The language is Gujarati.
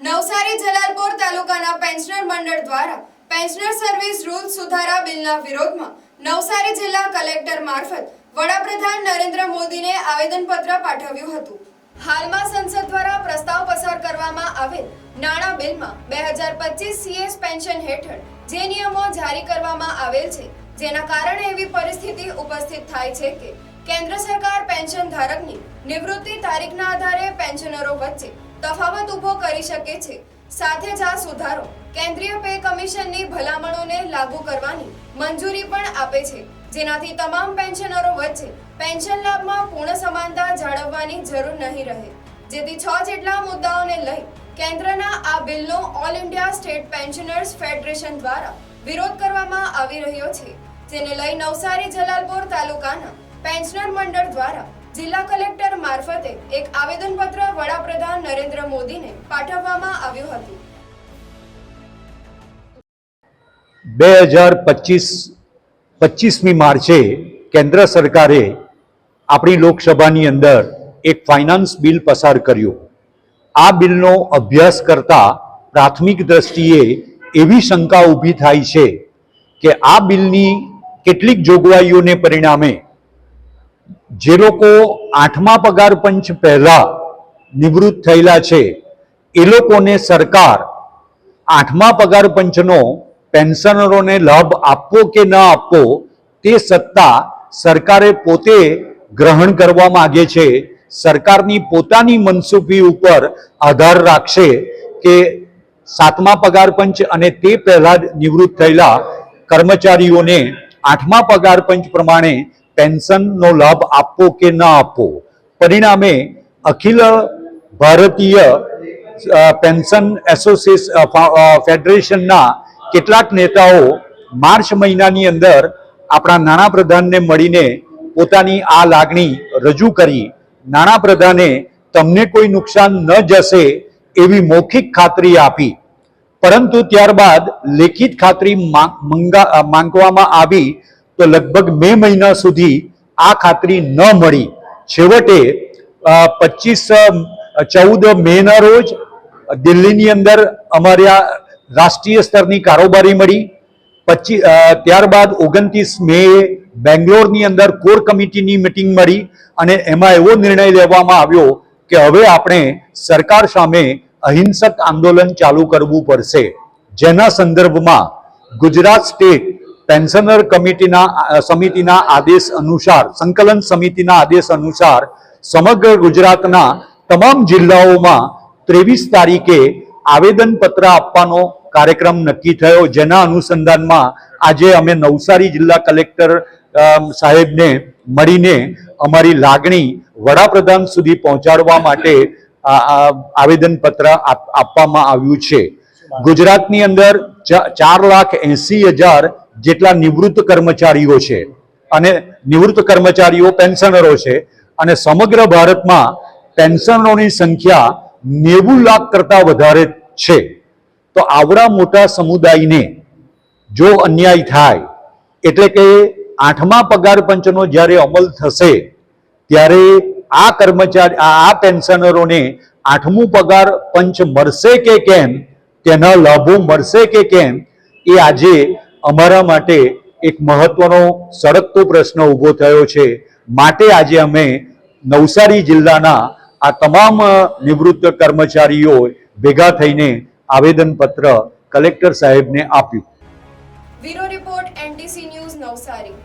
નવસારી જલાલપોર તાલુકાના પેન્શનર મંડળ દ્વારા પેન્શનર સર્વિસ રૂલ સુધારા બિલના વિરોધમાં નવસારી જિલ્લા કલેક્ટર મારફત વડાપ્રધાન નરેન્દ્ર મોદીને આવેદનપત્ર પાઠવ્યું હતું. હાલમાં સંસદ દ્વારા પ્રસ્તાવ પસાર કરવામાં આવેલ નાણાં બિલમાં બે હજાર પચીસ સીએસ પેન્શન હેઠળ જે નિયમો જારી કરવામાં આવેલ છે, જેના કારણે એવી પરિસ્થિતિ ઉપસ્થિત થાય છે કે કેન્દ્ર સરકાર પેન્શન ધારકની નિવૃત્તિ તારીખના આધારે પેન્શનરો વચ્ચે તફાવત ઊભો કરી શકે છે. સાથે જ આ સુધારો કેન્દ્રીય પે કમિશનની ભલામણોને લાગુ કરવાની મંજૂરી પણ આપે છે. જેનાથી તમામ પેન્શનરો વચ્ચે પેન્શન લાભમાં પૂર્ણ સમાનતા જાળવવાની જરૂર નહીં રહે. જેથી છ જેટલા મુદ્દાઓને લઈ કેન્દ્રના આ બિલનો all India state pensioners federation દ્વારા વિરોધ કરવામાં આવી રહ્યો છે. જેને લઈ નવસારી જલાલપોર તાલુકાના પેન્શનર મંડળ દ્વારા જિલ્લા કલેક્ટર મારફતે એક આવેદનપત્ર વડાપ્રધાન નરેન્દ્ર મોદીને પાઠવવામાં આવ્યું હતું. બે હજાર પચીસ, પચીસમી માર્ચે કેન્દ્ર સરકારે આપણી લોકસભાની અંદર એક ફાઇનાન્સ બિલ પસાર કર્યું. આ બિલનો અભ્યાસ કરતા પ્રાથમિક દ્રષ્ટિએ એવી શંકા ઊભી થાય છે કે આ બિલની કેટલીક જોગવાઈઓને પરિણામે જે લોકો આઠમા પગાર પંચ પહેલા નિવૃત્ત થયેલા છે, એ લોકોને સરકાર આઠમા પગાર પંચનો પેન્શનરોને લાભ આપવો કે ન આપવો, તે સત્તા સરકારે પોતે ગ્રહણ કરવા માંગે છે. સરકારની પોતાની મનસુબી ઉપર આધાર રાખશે કે સાતમા પગાર પંચ અને તે પહેલા નિવૃત્ત થયેલા કર્મચારીઓને આઠમા પગાર પંચ પ્રમાણે પેન્શનનો લાભ આપવો કે ન આપવો પરિણામે અખિલ ભારતીય પેન્શન એસોસિએશન ફેડરેશનના કેટલાક નેતાઓ માર્ચ મહિનાની અંદર આપણા નાણાપ્રધાનને મળીને પોતાની આ લાગણી રજૂ કરી. નાણાપ્રધાને તમને કોઈ નુકસાન ન જશે એવી મૌખિક ખાતરી આપી. પરંતુ ત્યારબાદ લેખિત ખાતરી માંગવામાં આવી તો લગભગ મે મહિના સુધી આ ખાતરી ન મળી. છેવટે પચીસ ચૌદ મેના રોજ દિલ્હીની અંદર અમારે આ રાષ્ટ્રીય સ્તરની કારોબારી મળી. પચીસ ત્યારબાદ ઓગણત્રીસ મે બેંગ્લોરની અંદર કોર કમિટીની મિટિંગ મળી અને એમાં એવો નિર્ણય લેવામાં આવ્યો કે હવે આપણે સરકાર સામે અહિંસક આંદોલન ચાલુ કરવું પડશે. જેના સંદર્ભમાં ગુજરાત સ્ટેટ પેન્શનર કમિટીના સમિતિના આદેશ અનુસાર, સંકલન સમિતિના આદેશ અનુસાર સમગ્ર ગુજરાતના તમામ જિલ્લાઓમાં ત્રેવીસ તારીખે આવેદનપત્ર આપવાનો કાર્યક્રમ નક્કી થયો, જેના અનુસંધાનમાં આજે અમે નવસારી જિલ્લા કલેક્ટર સાહેબને મળીને અમારી લાગણી વડાપ્રધાન સુધી પહોંચાડવા માટે આવેદનપત્ર આપ- આપવામાં આવ્યું છે. ગુજરાતની અંદર ચાર લાખ એસી હજાર જેટલા નિવૃત્ત કર્મચારીઓ છે અને નિવૃત્ત કર્મચારીઓ પેન્શનરો છે અને સમગ્ર ભારતમાં પેન્શનરોની સંખ્યા નેવું લાખ કરતા વધારે છે. તો આવડા મોટા સમુદાયને જો અન્યાય થાય, એટલે કે આઠમા પગાર પંચનો જ્યારે અમલ થશે, ત્યારે આ કર્મચારી, આ પેન્શનરોને આઠમું પગાર પંચ મળશે કે કેમ, તેના લાભો મળશે કે કેમ, એ આજે અમારા માટે એક મહત્વનો સળગતો પ્રશ્ન ઊભો થયો છે. માટે આજે અમે નવસારી જિલ્લાના આ તમામ નિવૃત્ત કર્મચારીઓ ભેગા થઈને આવેદનપત્ર કલેક્ટર સાહેબને આપ્યું. Bureau report NTC news Navsari.